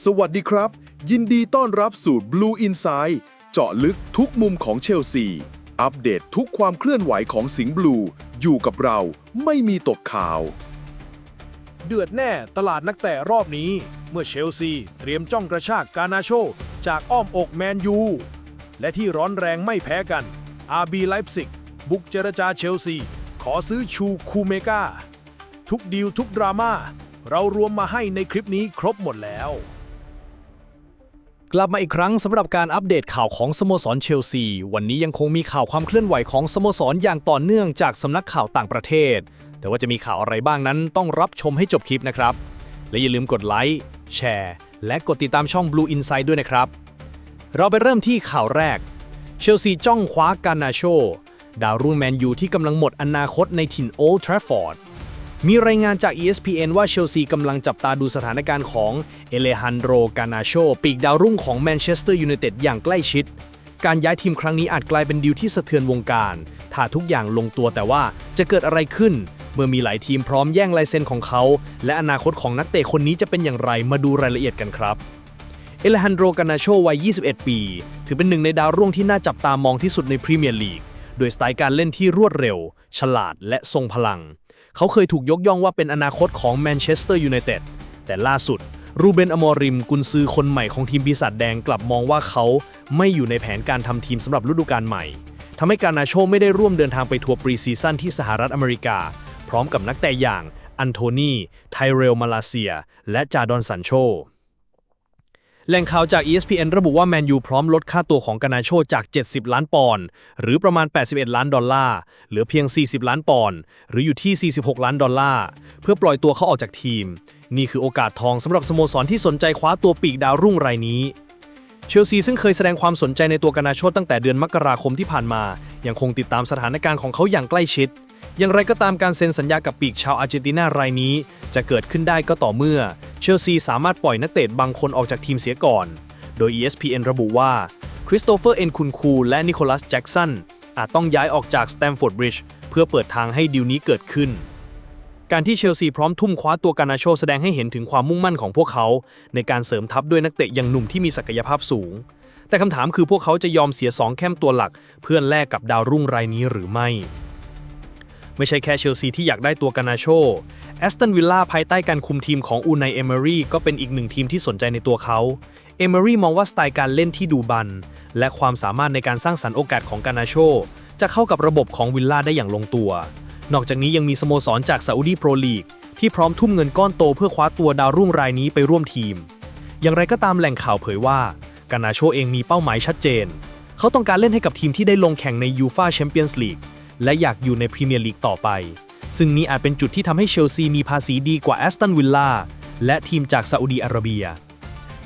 สวัสดีครับ ยินดีต้อนรับสู่ Blue Inside เจาะลึกทุกมุมของเชลซี อัปเดตทุกความเคลื่อนไหวของสิงห์บลู อยู่กับเราไม่มีตกข่าว เดือดแน่ตลาดนักเตะรอบนี้ เมื่อเชลซีเตรียมจ้องกระชากกานาโช จากอ้อมอกแมนยู และที่ร้อนแรงไม่แพ้กันอาร์บีไลป์ซิกบุกเจรจาเชลซี ขอซื้อชูคูเมกาทุกดีลทุกดราม่าเรารวมมาให้ในคลิปนี้ครบหมดแล้ว กลับมาอีกครั้งสำหรับการอัปเดตข่าวของสโมสรเชลซี วันนี้ยังคงมีข่าวความเคลื่อนไหวของสโมสรอย่างต่อเนื่องจากสำนักข่าวต่างประเทศ แต่ว่าจะมีข่าวอะไรบ้างนั้นต้องรับชมให้จบคลิปนะครับ และอย่าลืมกดไลค์แชร์ และกดติดตามช่อง Blue Insight ด้วยนะครับ เราไปเริ่มที่ข่าวแรก เชลซีจ้องคว้ากานาโช ดาวรุ่งแมนยูที่กำลังหมดอนาคตในถิ่นโอลด์ทราฟฟอร์ด มีรายงานจาก ESPN ว่าเชลซีกำลังจับตาดูสถานการณ์ของเอเลฮันโดกานาโชปีกดาวรุ่งของแมนเชสเตอร์ยูไนเต็ดอย่างใกล้ชิด การย้ายทีมครั้งนี้อาจกลายเป็นดีลที่สะเทือนวงการ ถ้าทุกอย่างลงตัวแต่ว่าจะเกิดอะไรขึ้น เมื่อมีหลายทีมพร้อมแย่งลายเซ็นของเขา และอนาคตของนักเตะคนนี้จะเป็นอย่างไรมาดูรายละเอียดกันครับเอเลฮันโดกานาโชวัย 21 ปี ถือเป็นหนึ่งในดาวรุ่งที่น่าจับตามองที่สุดในพรีเมียร์ลีกโดยสไตล์การเล่นที่รวดเร็ว ฉลาดและทรงพลัง เขาเคยถูกยกย่องว่าเป็นอนาคตของแมนเชสเตอร์ยูไนเต็ดแต่ล่าสุด รูเบนอมอริม กุนซือคนใหม่ของทีมปีศาจแดงกลับมองว่าเขาไม่อยู่ในแผนการทำทีมสำหรับฤดูกาลใหม่ทำให้การนาโชไม่ได้ร่วมเดินทางไปทัวร์ปรีซีซั่นที่สหรัฐอเมริกา พร้อมกับนักเตะอย่างอันโทนี ไทเรล มาลาเซีย และจาดอนสันโช แหล่งข่าวจาก ESPN ระบุว่าแมนยูพร้อมลดค่าตัวของกานาโชจาก 70 ล้านปอนด์หรือประมาณ 81 ล้านดอลลาร์ เหลือเพียง 40 ล้านปอนด์หรืออยู่ที่ 46 ล้านดอลลาร์ เพื่อปล่อยตัวเขาออกจากทีม นี่คือโอกาสทองสำหรับสโมสรที่สนใจคว้าตัวปีกดาวรุ่งรายนี้เชลซีซึ่งเคยแสดงความสนใจในตัวกานาโชตั้งแต่เดือนมกราคมที่ผ่านมา ยังคงติดตามสถานการณ์ของเขาอย่างใกล้ชิด อย่างไรก็ตามการเซ็นสัญญากับปีกชาวอาร์เจนตินารายนี้ จะเกิดขึ้นได้ก็ต่อเมื่อเชลซีสามารถปล่อยนักเตะบางคนออกจากทีมเสียก่อน โดย ESPN ระบุว่าคริสโตเฟอร์เอ็นคุนคูและนิโคลัสแจ็กสันอาจต้องย้ายออกจากสแตมฟอร์ดบริดจ์เพื่อเปิดทางให้ดีลนี้เกิดขึ้น การที่เชลซีพร้อมทุ่มคว้าตัวกานาโชแสดงให้เห็นถึงความมุ่งมั่นของพวกเขา ในการเสริมทัพด้วยนักเตะอย่างหนุ่มที่มีศักยภาพสูง แต่คำถามคือพวกเขาจะยอมเสียสองแข้มตัวหลัก เพื่อแลกกับดาวรุ่งรายนี้หรือไม่ ไม่ใช่แค่เชลซีที่อยากได้ตัวกานาโชแอสตันวิลล่าภายใต้การคุมทีมของอูไนเอเมอรี่ก็เป็นอีกหนึ่งทีมที่สนใจในตัวเขาเอเมอรี่มองว่าสไตล์การเล่นที่ดูบัน และความสามารถในการสร้างสรรค์โอกาสของกานาโชจะเข้ากับระบบของวิลล่าได้อย่างลงตัว นอกจากนี้ยังมีสโมสรจากซาอุดีโปรลีกที่พร้อมทุ่มเงินก้อนโตเพื่อคว้าตัวดาวรุ่งรายนี้ไปร่วมทีม อย่างไรก็ตามแหล่งข่าวเผยว่ากานาโชเองมีเป้าหมายชัดเจน เขาต้องการเล่นให้กับทีมที่ได้ลงแข่งในยูฟาแชมเปี้ยนส์ลีก และอยากอยู่ในพรีเมียร์ลีกต่อไป ซึ่งนี้อาจเป็นจุดที่ทำให้เชลซีมีภาษีดีกว่าแอสตันวิลล่าและทีมจากซาอุดีอาระเบีย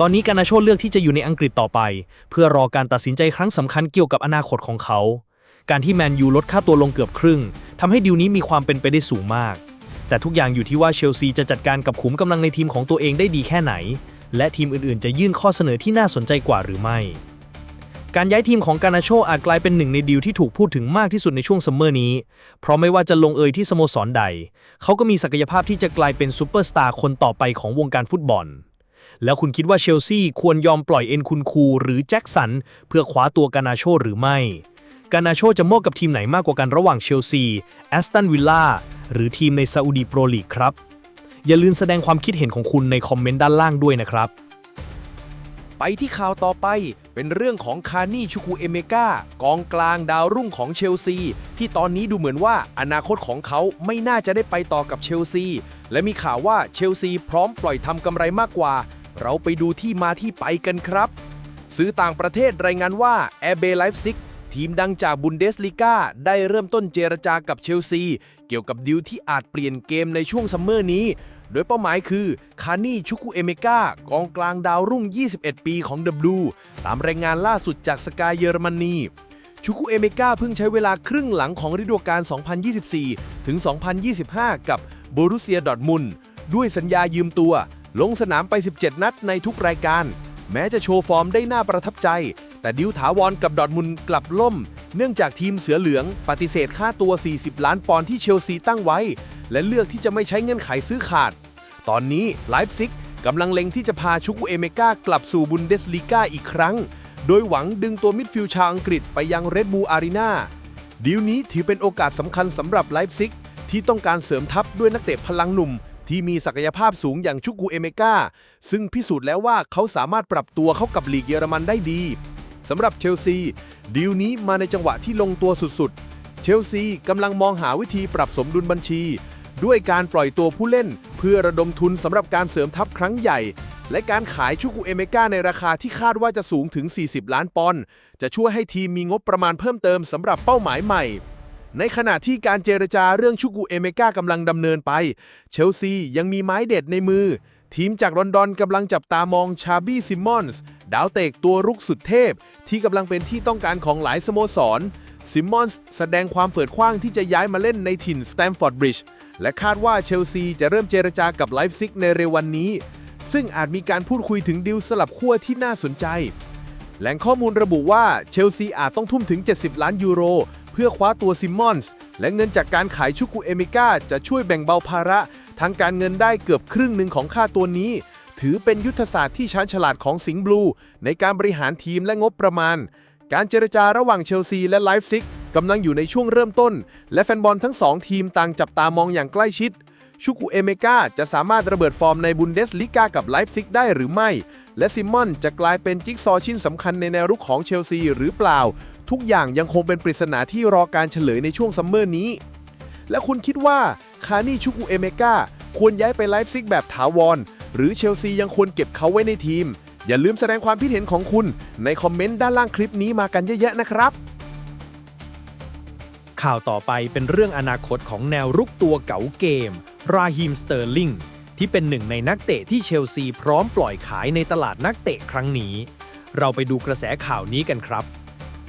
ตอนนี้กานาโชเลือกที่จะอยู่ในอังกฤษต่อไป เพื่อรอการตัดสินใจครั้งสำคัญเกี่ยวกับอนาคตของเขา การที่แมนยูลดค่าตัวลงเกือบครึ่งทำให้ดีลนี้มีความเป็นไปได้สูงมาก แต่ทุกอย่างอยู่ที่ว่าเชลซีจะจัดการกับขุมกำลังในทีมของตัวเองได้ดีแค่ไหน และทีมอื่นๆ จะยื่นข้อเสนอที่น่าสนใจกว่าหรือไม่ การย้ายทีมของกานาโชอาจกลายเป็นหนึ่งในดีลที่ถูกพูดถึงมากที่สุดในช่วงซัมเมอร์นี้ เพราะไม่ว่าจะลงเอยที่สโมสรใด เขาก็มีศักยภาพที่จะกลายเป็นซูเปอร์สตาร์คนต่อไปของวงการฟุตบอล แล้วคุณคิดว่าเชลซีควรยอมปล่อยเอ็นคุนคูหรือแจ็คสันเพื่อคว้าตัวกานาโชหรือไม่ กานาโชจะมอบกับทีมไหนมากกว่ากันระหว่างเชลซีแอสตันวิลล่าหรือทีมในซาอุดีโปรลีกครับ อย่าลืมแสดงความคิดเห็นของคุณในคอมเมนต์ด้านล่างด้วยนะครับ ที่ข่าวต่อไป เป็นเรื่องของคานี่ชูคูเอเมกากองกลางดาวรุ่งของเชลซี ที่ตอนนี้ดูเหมือนว่าอนาคตของเขาไม่น่าจะได้ไปต่อกับเชลซี และมีข่าวว่าเชลซีพร้อมปล่อยทำกำไรมากกว่า เราไปดูที่มาที่ไปกันครับซื้อต่างประเทศรายงานว่าแอเบไลฟ์ซิกทีมดังจากบุนเดสลีกาได้เริ่มต้นเจรจากับเชลซี เกี่ยวกับดีลที่อาจเปลี่ยนเกมในช่วงซัมเมอร์นี้ โดยเป้าหมายคือคานี่ชุกุเอเมกากองกลางดาวรุ่ง 21 ปีของ w ตามรายงานล่าสุดจากสกายเยอรมนีชูคุเอเมกาเพิ่งใช้เวลาครึ่งหลังของฤดูกาล 2024 ถึง 2025 กับโบรุเซียดอทมุนด้วยสัญญายืมตัว ลงสนามไป 17 นัดในทุกรายการ แม้จะโชว์ฟอร์มได้น่าประทับใจ แต่ดิวถาวรกับดอทมุนกลับล่ม เนื่องจากทีมเสือเหลืองปฏิเสธค่าตัว 40 ล้านปอนด์ที่เชลซีตั้งไว้ และเลือกที่จะไม่ใช้เงื่อนไขซื้อขาด ตอนนี้ไลฟ์ซิกกำลังเล็งที่จะพาชุกุเอเมกากลับสู่บุนเดสลีกาอีกครั้ง โดยหวังดึงตัวมิดฟิลด์ชาวอังกฤษไปยังเรดบูอารีนาดีลนี้ถือเป็นโอกาสสำคัญสำหรับไลฟ์ซิกที่ต้องการเสริมทัพด้วยนักเตะพลังหนุ่ม ที่มีศักยภาพสูงอย่างชุกุเอเมกาซึ่งพิสูจน์แล้วว่าเขาสามารถปรับตัวเข้ากับลีกเยอรมันได้ดีสำหรับเชลซีดีลนี้มาในจังหวะที่ลงตัวสุดๆ เชลซีกำลังมองหาวิธีปรับสมดุลบัญชี ด้วยการปล่อยตัวผู้เล่น พื่อระดมทุนสำหรับการเสริมทัพครั้งใหญ่ และการขายชุกุเอเมกาในราคาที่คาดว่าจะสูงถึง 40 ล้านปอนด์จะช่วยให้ทีมมีงบประมาณเพิ่มเติมสำหรับเป้าหมายใหม่ ในขณะที่การเจรจาเรื่องชุกุเอเมกากำลังดำเนินไป เชลซียังมีไม้เด็ดในมือ ทีมจากลอนดอนกำลังจับตามองชาบี้ซิมมอนส์ดาวเตะตัวรุกสุดเทพ ที่กำลังเป็นที่ต้องการของหลายสโมสรซิมมอนส์แสดงความเปิดกว้างที่จะย้ายมาเล่นในถิ่นสแตมฟอร์ดบริดจ์ และคาดว่าเชลซีจะเริ่มเจรจากับไลฟ์ซิกในเร็ววันนี้ ซึ่งอาจมีการพูดคุยถึงดิวสลับขั้วที่น่าสนใจ แหล่งข้อมูลระบุว่าเชลซีอาจต้องทุ่มถึง 70 ล้านยูโร เพื่อคว้าตัวซิมมอนส์และเงินจากการขายชุกุเอเมกาจะช่วยแบ่งเบาภาระทางการเงินได้เกือบครึ่งหนึ่งของค่าตัวนี้ ถือเป็นยุทธศาสตร์ที่ชาญฉลาดของสิงห์บลู ในการบริหารทีมและงบประมาณ การเจรจาระหว่างเชลซีและไลฟ์ซิกกำลังอยู่ในช่วงเริ่มต้น และแฟนบอลทั้งสองทีมต่างจับตามองอย่างใกล้ชิดชุกุเอเมกาจะสามารถระเบิดฟอร์มในบุนเดสลิกากับไลฟ์ซิกได้หรือไม่ และซิมมอนจะกลายเป็นจิ๊กซอชิ้นสำคัญในแนวรุกของเชลซีหรือเปล่า ทุกอย่างยังคงเป็นปริศนาที่รอการเฉลยในช่วงซัมเมอร์นี้ และคุณคิดว่าคานี่ชุกุเอเมกาควรย้ายไปไลฟ์ซิกแบบถาวร หรือเชลซียังควรเก็บเขาไว้ในทีม อย่าลืมแสดงความคิดเห็นของคุณในคอมเมนต์ด้านล่างคลิปนี้มากันเยอะๆนะครับ ข่าวต่อไปเป็นเรื่องอนาคตของแนวรุกตัวเก๋าเกม ราฮิมสเตอร์ลิงที่เป็นหนึ่งในนักเตะที่เชลซีพร้อมปล่อยขายในตลาดนักเตะครั้งนี้ เราไปดูกระแสข่าวนี้กันครับ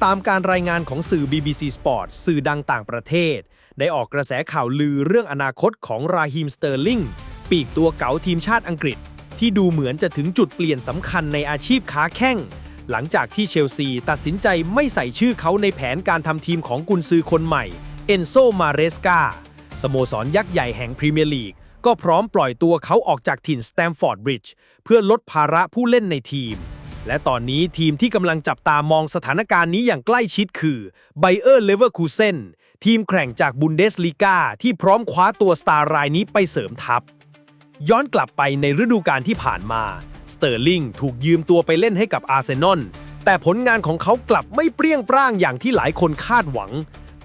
ตามการรายงานของสื่อ BBC Sport สื่อดังต่างประเทศ ได้ออกกระแสข่าวลือเรื่องอนาคตของราฮิมสเตอร์ลิงปีกตัวเก๋าทีมชาติอังกฤษ ที่ดูเหมือนจะถึงจุดเปลี่ยนสำคัญในอาชีพค้าแข้ง หลังจากที่เชลซีตัดสินใจไม่ใส่ชื่อเขาในแผนการทำทีมของกุนซือคนใหม่เอนโซมาเรสกาสโมสรยักษ์ใหญ่แห่งพรีเมียร์ลีกก็พร้อมปล่อยตัวเขาออกจากถิ่นสแตมฟอร์ดบริดจ์เพื่อลดภาระผู้เล่นในทีม และตอนนี้ทีมที่กำลังจับตามองสถานการณ์นี้อย่างใกล้ชิดคือไบเออร์เลเวอร์คูเซนทีมแข่งจากบุนเดสลีกาที่พร้อมคว้าตัวสตาร์รายนี้ไปเสริมทัพ ย้อนกลับไปในฤดูกาลที่ผ่านมา สเตอร์ลิงถูกยืมตัวไปเล่นให้กับอาร์เซนอล แต่ผลงานของเขากลับไม่เปรี้ยงปร้างอย่างที่หลายคนคาดหวัง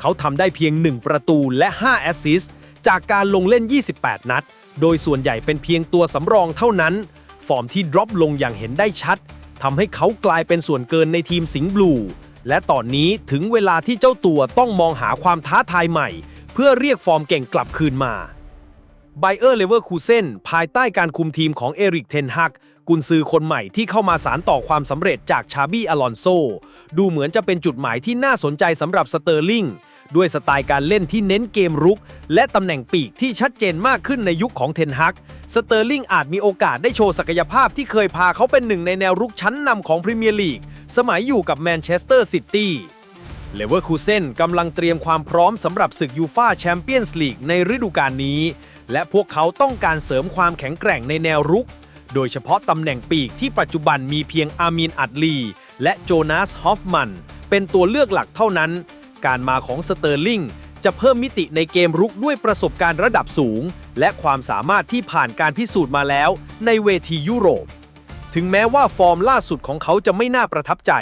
เขาทำได้เพียง 1 ประตูและ 5 แอสซิสต์จากการลงเล่น 28 นัด โดยส่วนใหญ่เป็นเพียงตัวสำรองเท่านั้น ฟอร์มที่ดรอปลงอย่างเห็นได้ชัดทำให้เขากลายเป็นส่วนเกินในทีมสิงห์บลู และตอนนี้ถึงเวลาที่เจ้าตัวต้องมองหาความท้าทายใหม่ เพื่อเรียกฟอร์มเก่งกลับคืนมา ไบเออร์เลเวอร์คูเซนภายใต้การคุมทีมของเอริกเทนฮักกุนซือคนใหม่ที่เข้ามาสารต่อความสำเร็จจากชาบี้อลอนโซ ดูเหมือนจะเป็นจุดหมายที่น่าสนใจสำหรับสเตอร์ลิงด้วยสไตล์การเล่นที่เน้นเกมรุก และตำแหน่งปีกที่ชัดเจนมากขึ้นในยุคของเทนฮัก สเตอร์ลิงอาจมีโอกาสได้โชว์ศักยภาพที่เคยพาเขาเป็นหนึ่งในแนวรุกชั้นนำของพรีเมียร์ลีก สมัยอยู่กับแมนเชสเตอร์ซิตี้ เลเวอร์คูเซนกำลังเตรียมความพร้อมสำหรับศึกยูฟาแชมเปี้ยนส์ลีกในฤดูกาลนี้ และพวกเขาต้องการเสริมความแข็งแกร่งในแนวรุก โดยเฉพาะตำแหน่งปีกที่ปัจจุบันมีเพียงอามีนอัดลี และโจนาสฮอฟมัน เป็นตัวเลือกหลักเท่านั้น การมาของสเตอร์ลิงจะเพิ่มมิติในเกมรุกด้วยประสบการณ์ระดับสูง และความสามารถที่ผ่านการพิสูจน์มาแล้วในเวทียุโรป ถึงแม้ว่าฟอร์มล่าสุดของเขาจะไม่น่าประทับใจ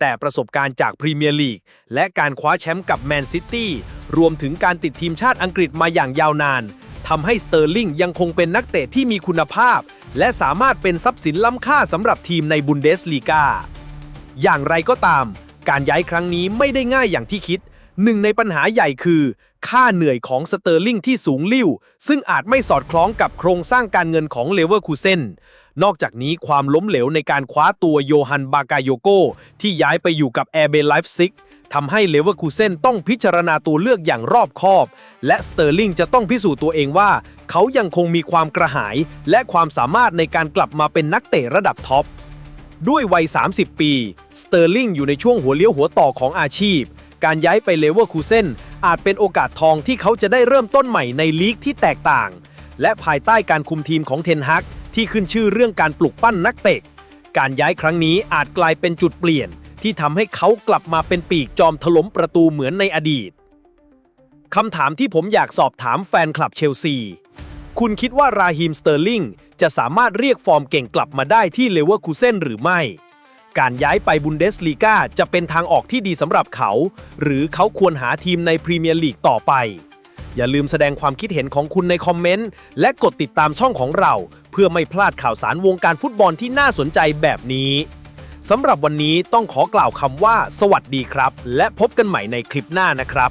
แต่ประสบการณ์จากพรีเมียร์ลีกและการคว้าแชมป์กับแมนซิตี้รวมถึงการติดทีมชาติอังกฤษมาอย่างยาวนาน ทำให้สเตอร์ลิงยังคงเป็นนักเตะที่มีคุณภาพ และสามารถเป็นทรัพย์สินล้ำค่าสำหรับทีมในบุนเดสลีกา อย่างไรก็ตาม การย้ายครั้งนี้ไม่ได้ง่ายอย่างที่คิด หนึ่งในปัญหาใหญ่คือ ค่าเหนื่อยของสเตอร์ลิงที่สูงลิ่ว ซึ่งอาจไม่สอดคล้องกับโครงสร้างการเงินของเลเวอร์คูเซนนอกจากนี้ความล้มเหลวในการคว้าตัวโยฮันบากาโยโกที่ย้ายไปอยู่กับแอร์เบลไลฟ์ซิก ทำให้เลเวอร์คูเซนต้องพิจารณาตัวเลือกอย่างรอบคอบ และสเตอร์ลิงจะต้องพิสูจน์ตัวเองว่า เขายังคงมีความกระหาย และความสามารถในการกลับมาเป็นนักเตะระดับท็อป ด้วยวัย 30 ปี สเตอร์ลิงอยู่ในช่วงหัวเลี้ยวหัวต่อของอาชีพ การย้ายไปเลเวอร์คูเซนอาจเป็นโอกาสทองที่เขาจะได้เริ่มต้นใหม่ในลีกที่แตกต่าง และภายใต้การคุมทีมของเทนฮักที่ขึ้นชื่อเรื่องการปลุกปั้นนักเตะ การย้ายครั้งนี้อาจกลายเป็นจุดเปลี่ยน ที่ทำให้เขากลับมาเป็นปีกจอมถล่มประตูเหมือนในอดีตคำถามที่ผมอยากสอบถามแฟนคลับเชลซี คุณคิดว่าราฮิมสเตอร์ลิงจะสามารถเรียกฟอร์มเก่งกลับมาได้ที่เลเวอร์คูเซนหรือไม่ การย้ายไปบุนเดสลีกาจะเป็นทางออกที่ดีสำหรับเขา หรือเขาควรหาทีมในพรีเมียร์ลีกต่อไป อย่าลืมแสดงความคิดเห็นของคุณในคอมเมนต์ และกดติดตามช่องของเรา เพื่อไม่พลาดข่าวสารวงการฟุตบอลที่น่าสนใจแบบนี้ สำหรับวันนี้ต้องขอกล่าวคำว่า สวัสดีครับ และพบกันใหม่ในคลิปหน้านะครับ